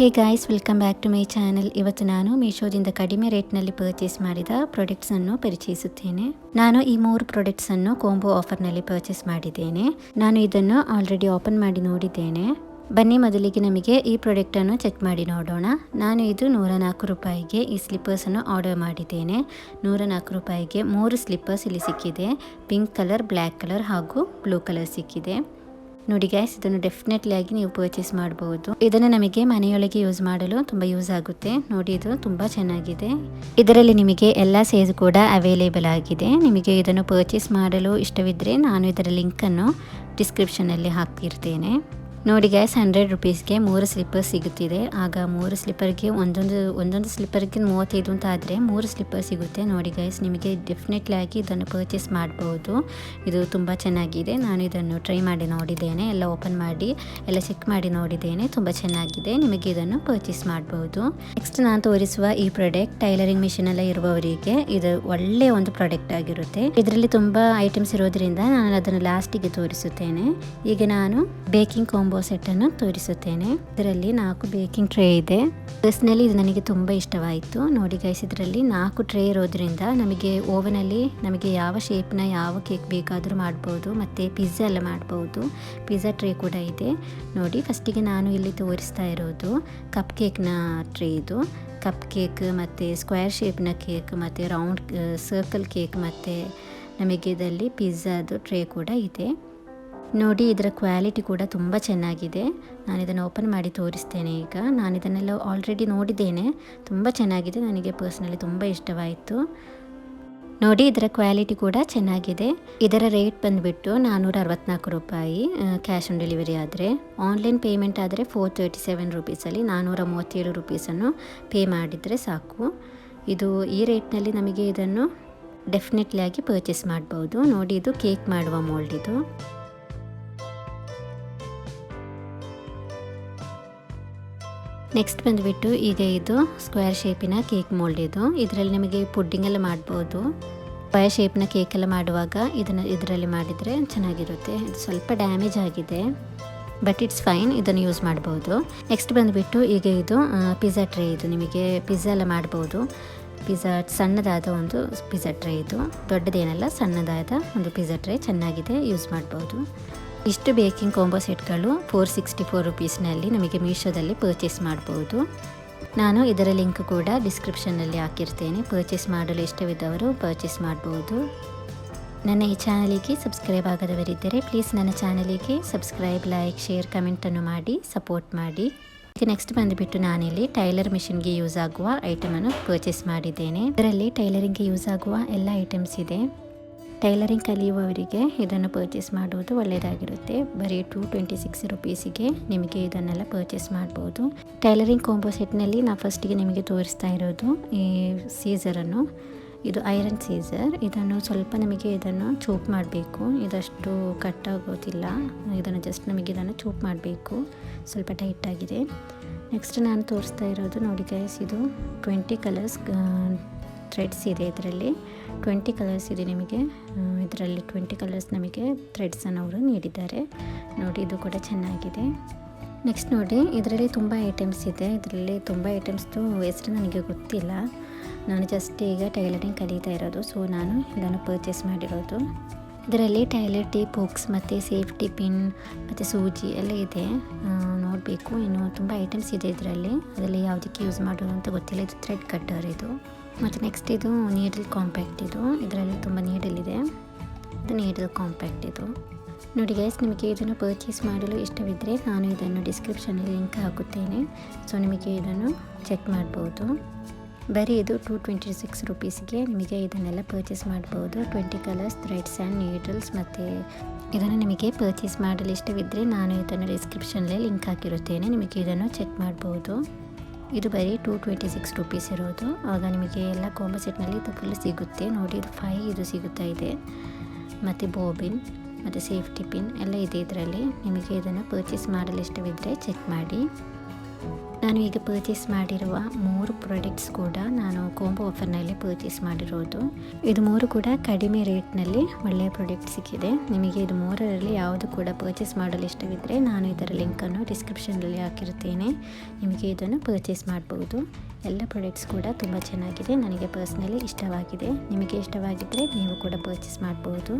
Hey guys welcome back to my channel ಇವತ್ತು ನಾನು ಮೀಶೋದಿಂದ ಕಡಿಮೆ ರೇಟ್ನಲ್ಲಿ ಪರ್ಚೇಸ್ ಮಾಡಿದ ಪ್ರಾಡಕ್ಟ್ಸನ್ನು ಪರಿಚಯಿಸುತ್ತೇನೆ. ನಾನು ಈ ಮೂರು ಪ್ರಾಡಕ್ಟ್ಸನ್ನು ಕೋಂಬೋ ಆಫರ್ನಲ್ಲಿ ಪರ್ಚೇಸ್ ಮಾಡಿದ್ದೇನೆ. ನಾನು ಇದನ್ನು ಆಲ್ರೆಡಿ ಓಪನ್ ಮಾಡಿ ನೋಡಿದ್ದೇನೆ. ಬನ್ನಿ ಮೊದಲಿಗೆ ನಮಗೆ ಈ ಪ್ರಾಡಕ್ಟನ್ನು ಚೆಕ್ ಮಾಡಿ ನೋಡೋಣ. ನಾನು ಇದು ನೂರ ನಾಲ್ಕು ರೂಪಾಯಿಗೆ ಈ ಸ್ಲಿಪ್ಪರ್ಸನ್ನು ಆರ್ಡರ್ ಮಾಡಿದ್ದೇನೆ. ನೂರ ನಾಲ್ಕು ರೂಪಾಯಿಗೆ ಮೂರು ಸ್ಲಿಪ್ಪರ್ಸ್ ಇಲ್ಲಿ ಸಿಕ್ಕಿದೆ. ಪಿಂಕ್ ಕಲರ್ ಬ್ಲ್ಯಾಕ್ ಕಲರ್ ಹಾಗೂ ಬ್ಲೂ ಕಲರ್ ಸಿಕ್ಕಿದೆ. ನೋಡಿ ಗ್ಯಾಸ್ ಇದನ್ನು ಡೆಫಿನೆಟ್ಲಿ ಆಗಿ ನೀವು ಪರ್ಚೇಸ್ ಮಾಡಬಹುದು ಇದನ್ನು ನಮಗೆ ಮನೆಯೊಳಗೆ ಯೂಸ್ ಮಾಡಲು ತುಂಬ ಯೂಸ್ ಆಗುತ್ತೆ. ನೋಡಿ, ಇದು ತುಂಬ ಚೆನ್ನಾಗಿದೆ. ಇದರಲ್ಲಿ ನಿಮಗೆ ಎಲ್ಲ ಸೈಜ್ ಕೂಡ ಅವೈಲೇಬಲ್ ಆಗಿದೆ. ನಿಮಗೆ ಇದನ್ನು ಪರ್ಚೇಸ್ ಮಾಡಲು ಇಷ್ಟವಿದ್ದರೆ ನಾನು ಇದರ ಲಿಂಕನ್ನು ಡಿಸ್ಕ್ರಿಪ್ಷನಲ್ಲಿ ಹಾಕಿರ್ತೇನೆ ನೋಡಿ ಗ್ಯಾಸ್ ಹಂಡ್ರೆಡ್ ರುಪೀಸ್ಗೆ ಮೂರು ಸ್ಲಿಪ್ಪರ್ ಸಿಗುತ್ತಿದೆ. ಆಗ ಮೂರು ಸ್ಲಿಪ್ಪರ್ಗೆ ಒಂದೊಂದು ಒಂದೊಂದು ಸ್ಲಿಪ್ಪರ್ಗೆ ಮೂವತ್ತೈದು ಅಂತ ಆದರೆ ಮೂರು ಸ್ಲಿಪ್ಪರ್ ಸಿಗುತ್ತೆ. ನೋಡಿ ಗ್ಯಾಸ್ ನಿಮಗೆ ಡೆಫಿನೆಟ್ಲಿ ಆಗಿ ಇದನ್ನು ಪರ್ಚೇಸ್ ಮಾಡಬಹುದು ಇದು ತುಂಬ ಚೆನ್ನಾಗಿದೆ. ನಾನು ಇದನ್ನು ಟ್ರೈ ಮಾಡಿ ನೋಡಿದ್ದೇನೆ. ಎಲ್ಲ ಓಪನ್ ಮಾಡಿ, ಎಲ್ಲ ಚೆಕ್ ಮಾಡಿ ನೋಡಿದ್ದೇನೆ. ತುಂಬ ಚೆನ್ನಾಗಿದೆ. ನಿಮಗೆ ಇದನ್ನು ಪರ್ಚೇಸ್ ಮಾಡಬಹುದು ನೆಕ್ಸ್ಟ್ ನಾನು ತೋರಿಸುವ ಈ ಪ್ರಾಡಕ್ಟ್ ಟೈಲರಿಂಗ್ ಮಿಷಿನ್ ಎಲ್ಲ ಇರುವವರಿಗೆ ಇದು ಒಳ್ಳೆಯ ಒಂದು ಪ್ರಾಡಕ್ಟ್ ಆಗಿರುತ್ತೆ. ಇದರಲ್ಲಿ ತುಂಬ ಐಟಮ್ಸ್ ಇರೋದ್ರಿಂದ ನಾನು ಅದನ್ನು ಲಾಸ್ಟಿಗೆ ತೋರಿಸುತ್ತೇನೆ. ಈಗ ನಾನು ಬೇಕಿಂಗ್ ಕಾಂಬೋ ಸೆಟ್ ಅನ್ನು ತೋರಿಸುತ್ತೇನೆ. ಇದರಲ್ಲಿ ನಾಲ್ಕು ಬೇಕಿಂಗ್ ಟ್ರೇ ಇದೆ. ಪರ್ಸ್ನಲಿ ಇದು ನನಗೆ ತುಂಬ ಇಷ್ಟವಾಯಿತು. ನೋಡಿ ಗೈಸ್, ಇದರಲ್ಲಿ ನಾಲ್ಕು ಟ್ರೇ ಇರೋದ್ರಿಂದ ನಮಗೆ ಓವನಲ್ಲಿ ನಮಗೆ ಯಾವ ಶೇಪ್ನ ಯಾವ ಕೇಕ್ ಬೇಕಾದರೂ ಮಾಡ್ಬೋದು, ಮತ್ತು ಪಿಜ್ಜಾ ಎಲ್ಲ ಮಾಡ್ಬೋದು. ಪಿಜ್ಜಾ ಟ್ರೇ ಕೂಡ ಇದೆ. ನೋಡಿ, ಫಸ್ಟಿಗೆ ನಾನು ಇಲ್ಲಿ ತೋರಿಸ್ತಾ ಇರೋದು ಕಪ್ ಕೇಕ್ನ ಟ್ರೇ ಇದು. ಕಪ್ ಕೇಕ್ ಮತ್ತು ಸ್ಕ್ವೇರ್ ಶೇಪ್ನ ಕೇಕ್ ಮತ್ತು ರೌಂಡ್ ಸರ್ಕಲ್ ಕೇಕ್ ಮತ್ತು ನಮಗೆ ಇದರಲ್ಲಿ ಪಿಜ್ಜಾದು ಟ್ರೇ ಕೂಡ ಇದೆ. ನೋಡಿ, ಇದರ ಕ್ವಾಲಿಟಿ ಕೂಡ ತುಂಬ ಚೆನ್ನಾಗಿದೆ. ನಾನು ಇದನ್ನು ಓಪನ್ ಮಾಡಿ ತೋರಿಸ್ತೇನೆ ಈಗ. ನಾನು ಇದನ್ನೆಲ್ಲ ಆಲ್ರೆಡಿ ನೋಡಿದ್ದೇನೆ. ತುಂಬ ಚೆನ್ನಾಗಿದೆ. ನನಗೆ ಪರ್ಸ್ನಲಿ ತುಂಬ ಇಷ್ಟವಾಯಿತು. ನೋಡಿ, ಇದರ ಕ್ವಾಲಿಟಿ ಕೂಡ ಚೆನ್ನಾಗಿದೆ. ಇದರ ರೇಟ್ ಬಂದುಬಿಟ್ಟು ನಾನ್ನೂರ ಅರವತ್ನಾಲ್ಕು ರೂಪಾಯಿ ಕ್ಯಾಶ್ ಆನ್ ಡೆಲಿವರಿ ಆದರೆ. ಆನ್ಲೈನ್ ಪೇಮೆಂಟ್ ಆದರೆ ಫೋರ್ ತರ್ಟಿ ಸೆವೆನ್ ರುಪೀಸಲ್ಲಿ ನಾನ್ನೂರ ಮೂವತ್ತೇಳು ರುಪೀಸನ್ನು ಪೇ ಮಾಡಿದರೆ ಸಾಕು. ಇದು ಈ ರೇಟ್ನಲ್ಲಿ ನಮಗೆ ಇದನ್ನು ಡೆಫಿನೆಟ್ಲಿ ಆಗಿ ಪರ್ಚೇಸ್ ಮಾಡ್ಬೋದು. ನೋಡಿ, ಇದು ಕೇಕ್ ಮಾಡುವ ಮೋಲ್ಡ್ ಇದು. ನೆಕ್ಸ್ಟ್ ಬಂದುಬಿಟ್ಟು ಈಗ ಇದು ಸ್ಕ್ವೇರ್ ಶೇಪಿನ ಕೇಕ್ ಮೋಲ್ಡ್ ಇದು. ಇದರಲ್ಲಿ ನಿಮಗೆ ಪುಡ್ಡಿಂಗ್ ಎಲ್ಲ ಮಾಡ್ಬೋದು. ಸ್ಕ್ವೇರ್ ಶೇಪ್ನ ಕೇಕ್ ಎಲ್ಲ ಮಾಡುವಾಗ ಇದನ್ನು ಇದರಲ್ಲಿ ಮಾಡಿದರೆ ಚೆನ್ನಾಗಿರುತ್ತೆ. ಇದು ಸ್ವಲ್ಪ ಡ್ಯಾಮೇಜ್ ಆಗಿದೆ ಬಟ್ ಇಟ್ಸ್ ಫೈನ್ ಇದನ್ನು ಯೂಸ್ ಮಾಡ್ಬೋದು. ನೆಕ್ಸ್ಟ್ ಬಂದುಬಿಟ್ಟು ಈಗ ಇದು ಪಿಜ್ಜಾ ಟ್ರೇ ಇದು ನಿಮಗೆ ಪಿಜ್ಜಾ ಎಲ್ಲ ಮಾಡ್ಬೋದು. ಪಿಜ್ಜಾ ಸಣ್ಣದಾದ ಒಂದು ಪಿಜ್ಜಾ ಟ್ರೇ ಇದು. ದೊಡ್ಡದೇನಲ್ಲ, ಸಣ್ಣದಾದ ಒಂದು ಪಿಜ್ಜಾ ಟ್ರೇ ಚೆನ್ನಾಗಿದೆ ಯೂಸ್ ಮಾಡ್ಬೋದು. ಇಷ್ಟು ಬೇಕಿಂಗ್ ಕಾಂಬೋ ಸೆಟ್ಗಳು ಫೋರ್ ಸಿಕ್ಸ್ಟಿ ಫೋರ್ ರುಪೀಸ್ನಲ್ಲಿ ನಮಗೆ ಮೀಶೋದಲ್ಲಿ ಪರ್ಚೇಸ್ ಮಾಡ್ಬೋದು. ನಾನು ಇದರ ಲಿಂಕ್ ಕೂಡ ಡಿಸ್ಕ್ರಿಪ್ಷನಲ್ಲಿ ಹಾಕಿರ್ತೇನೆ. ಪರ್ಚೇಸ್ ಮಾಡಲು ಇಷ್ಟವಿದ್ದವರು ಪರ್ಚೇಸ್ ಮಾಡ್ಬೋದು. ನನ್ನ ಈ ಚಾನಲಿಗೆ ಸಬ್ಸ್ಕ್ರೈಬ್ ಆಗದವರಿದ್ದರೆ ಪ್ಲೀಸ್ ನನ್ನ ಚಾನಲಿಗೆ ಸಬ್ಸ್ಕ್ರೈಬ್, ಲೈಕ್, ಶೇರ್ ಕಮೆಂಟನ್ನು ಮಾಡಿ, ಸಪೋರ್ಟ್ ಮಾಡಿ. ನೆಕ್ಸ್ಟ್ ಬಂದುಬಿಟ್ಟು ನಾನಿಲ್ಲಿ ಟೈಲರ್ ಮಿಷಿನ್ಗೆ ಯೂಸ್ ಆಗುವ ಐಟಮನ್ನು ಪರ್ಚೇಸ್ ಮಾಡಿದ್ದೇನೆ. ಇದರಲ್ಲಿ ಟೈಲರಿಂಗ್ಗೆ ಯೂಸ್ ಆಗುವ ಎಲ್ಲ ಐಟಮ್ಸ್ ಇದೆ. ಟೈಲರಿಂಗ್ ಕಲಿಯುವವರಿಗೆ ಇದನ್ನು ಪರ್ಚೇಸ್ ಮಾಡುವುದು ಒಳ್ಳೆಯದಾಗಿರುತ್ತೆ. ಬರೀ ಟೂ ಟ್ವೆಂಟಿ ಸಿಕ್ಸ್ ರುಪೀಸಿಗೆ ನಿಮಗೆ ಇದನ್ನೆಲ್ಲ ಪರ್ಚೇಸ್ ಮಾಡ್ಬೋದು. ಟೈಲರಿಂಗ್ ಕಾಂಬೋ ಸೆಟ್ನಲ್ಲಿ ನಾನು ಫಸ್ಟಿಗೆ ನಿಮಗೆ ತೋರಿಸ್ತಾ ಇರೋದು ಈ ಸೀಸರನ್ನು ಇದು ಐರನ್ ಸೀಸರ್ ಇದನ್ನು ಸ್ವಲ್ಪ ನಮಗೆ ಇದನ್ನು ಚೂಪ್ ಮಾಡಬೇಕು. ಇದಷ್ಟು ಕಟ್ ಆಗೋದಿಲ್ಲ. ಇದನ್ನು ಜಸ್ಟ್ ನಮಗೆ ಇದನ್ನು ಚೂಪ್ ಮಾಡಬೇಕು. ಸ್ವಲ್ಪ ಟೈಟಾಗಿದೆ ನೆಕ್ಸ್ಟ್ ನಾನು ತೋರಿಸ್ತಾ ಇರೋದು ನೋಡಿ ಗೈಸ್ ಇದು ಟ್ವೆಂಟಿ ಕಲರ್ಸ್ ಥ್ರೆಡ್ಸ್ ಇದೆ ಇದರಲ್ಲಿ. ಟ್ವೆಂಟಿ ಕಲರ್ಸ್ ಇದೆ ನಿಮಗೆ. ಇದರಲ್ಲಿ ಟ್ವೆಂಟಿ ಕಲರ್ಸ್ ನಮಗೆ ಥ್ರೆಡ್ಸನ್ನು ಅವರು ನೀಡಿದ್ದಾರೆ. ನೋಡಿ, ಇದು ಕೂಡ ಚೆನ್ನಾಗಿದೆ. ನೆಕ್ಸ್ಟ್ ನೋಡಿ, ಇದರಲ್ಲಿ ತುಂಬ ಐಟಮ್ಸ್ ಇದೆ. ಇದರಲ್ಲಿ ತುಂಬ ಐಟಮ್ಸ್ದು ಹೆಸರು ನನಗೆ ಗೊತ್ತಿಲ್ಲ. ನಾನು ಜಸ್ಟ್ ಈಗ ಟೈಲರಿಂಗ್ ಕಲಿತಾ ಇರೋದು. ಸೊ ನಾನು ಇದನ್ನು ಪರ್ಚೇಸ್ ಮಾಡಿರೋದು. ಇದರಲ್ಲಿ ಟೈಲರ್ ಟೇಪ್ ಹುಕ್ಸ್ ಮತ್ತು ಸೇಫ್ಟಿ ಪಿನ್ ಮತ್ತು ಸೂಜಿ ಎಲ್ಲ ಇದೆ. ನೋಡಬೇಕು. ಇನ್ನು ತುಂಬ ಐಟಮ್ಸ್ ಇದೆ ಇದರಲ್ಲಿ. ಅದರಲ್ಲಿ ಯಾವುದಕ್ಕೆ ಯೂಸ್ ಮಾಡೋದು ಅಂತ ಗೊತ್ತಿಲ್ಲ. ಇದು ಥ್ರೆಡ್ ಕಟ್ಟರ್ ಇದು. ಮತ್ತು ನೆಕ್ಸ್ಟ್ ಇದು ನೀಡಲ್ ಕಾಂಪ್ಯಾಕ್ಟ್ ಇದು. ಇದರಲ್ಲಿ ತುಂಬ ನೀಡಲ್ ಇದೆ. ಇದು ನೀಡಲ್ ಕಾಂಪ್ಯಾಕ್ಟ್ ಇದು. ನೋಡಿ ಗೈಸ್ ನಿಮಗೆ ಇದನ್ನು ಪರ್ಚೇಸ್ ಮಾಡಲು ಇಷ್ಟವಿದ್ದರೆ ನಾನು ಇದನ್ನು ಡಿಸ್ಕ್ರಿಪ್ಷನಲ್ಲಿ ಲಿಂಕ್ ಹಾಕುತ್ತೇನೆ. ಸೊ ನಿಮಗೆ ಇದನ್ನು ಚೆಕ್ ಮಾಡ್ಬೋದು. ಬರೀ ಇದು ಟೂ ಟ್ವೆಂಟಿ ಸಿಕ್ಸ್ ರುಪೀಸ್ಗೆ ನಿಮಗೆ ಇದನ್ನೆಲ್ಲ ಪರ್ಚೇಸ್ ಮಾಡ್ಬೋದು. Twenty colours threads and needles ಮತ್ತು ಇದನ್ನು ನಿಮಗೆ ಪರ್ಚೇಸ್ ಮಾಡಲು ಇಷ್ಟವಿದ್ದರೆ ನಾನು ಇದನ್ನು ಡಿಸ್ಕ್ರಿಪ್ಷನಲ್ಲೇ ಲಿಂಕ್ ಹಾಕಿರುತ್ತೇನೆ. ನಿಮಗೆ ಇದನ್ನು ಚೆಕ್ ಮಾಡ್ಬೋದು. ಇದು ಬರೀ ಟೂ ಟ್ವೆಂಟಿ ಸಿಕ್ಸ್ ರುಪೀಸ್ ಇರೋದು. ಆಗ ನಿಮಗೆ ಎಲ್ಲ ಕೋಂಬೋ ಸೆಟ್ನಲ್ಲಿ ಇದು ಫುಲ್ ಸಿಗುತ್ತೆ. ನೋಡಿ, ಇದು ಫೈ ಇದು ಸಿಗುತ್ತಾ ಇದೆ. ಮತ್ತು ಬೋಬಿನ್ ಮತ್ತು ಸೇಫ್ಟಿ ಪಿನ್ ಎಲ್ಲ ಇದೆ ಇದರಲ್ಲಿ. ನಿಮಗೆ ಇದನ್ನು ಪರ್ಚೇಸ್ ಮಾಡಲು ಇಷ್ಟವಿದ್ದರೆ ಚೆಕ್ ಮಾಡಿ. ನಾನು ಈಗ ಪರ್ಚೇಸ್ ಮಾಡಿರುವ ಮೂರು ಪ್ರಾಡಕ್ಟ್ಸ್ ಕೂಡ ನಾನು ಕೋಂಬೋ ಆಫರ್ನಲ್ಲಿ ಪರ್ಚೇಸ್ ಮಾಡಿರೋದು. ಇದು ಮೂರು ಕೂಡ ಕಡಿಮೆ ರೇಟ್ನಲ್ಲಿ ಒಳ್ಳೆಯ ಪ್ರಾಡಕ್ಟ್ ಸಿಕ್ಕಿದೆ. ನಿಮಗೆ ಇದು ಮೂರರಲ್ಲಿ ಯಾವುದು ಕೂಡ ಪರ್ಚೇಸ್ ಮಾಡಲು ಇಷ್ಟವಿದ್ದರೆ ನಾನು ಇದರ ಲಿಂಕನ್ನು ಡಿಸ್ಕ್ರಿಪ್ಷನಲ್ಲಿ ಹಾಕಿರುತ್ತೇನೆ. ನಿಮಗೆ ಇದನ್ನು ಪರ್ಚೇಸ್ ಮಾಡ್ಬೋದು. ಎಲ್ಲ ಪ್ರಾಡಕ್ಟ್ಸ್ ಕೂಡ ತುಂಬ ಚೆನ್ನಾಗಿದೆ. ನನಗೆ ಪರ್ಸ್ನಲಿ ಇಷ್ಟವಾಗಿದೆ. ನಿಮಗೆ ಇಷ್ಟವಾಗಿದ್ದರೆ ನೀವು ಕೂಡ ಪರ್ಚೇಸ್ ಮಾಡ್ಬೋದು.